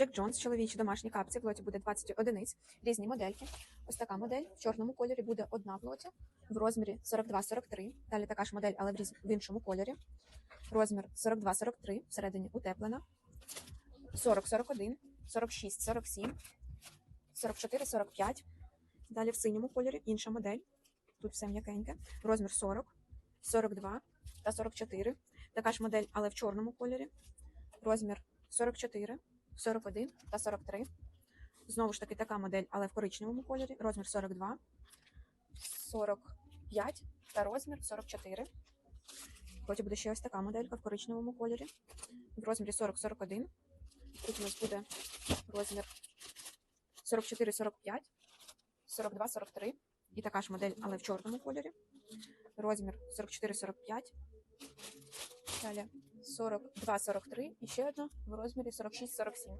Джек Джонс, чоловічі домашні капці, в лоті буде 20 одиниць, різні модельки. Ось така модель в чорному кольорі буде одна в лоті, в розмірі 42-43. Далі така ж модель, але в, іншому кольорі. Розмір 42-43, всередині утеплена. 40-41, 46-47, 44-45. Далі в синьому кольорі інша модель. Тут все м'якеньке. Розмір 40, 42 та 44. Така ж модель, але в чорному кольорі. Розмір 44, 41 та 43. Знову ж таки, така модель, але в коричневому кольорі. Розмір 42, 45 та розмір 44. Потім буде ще ось така моделька в коричневому кольорі. В розмірі 40-41. Тут у нас буде розмір 44-45, 42-43. І така ж модель, але в чорному кольорі. Розмір 44-45. Далі 42-43 і ще одна в розмірі 46-47.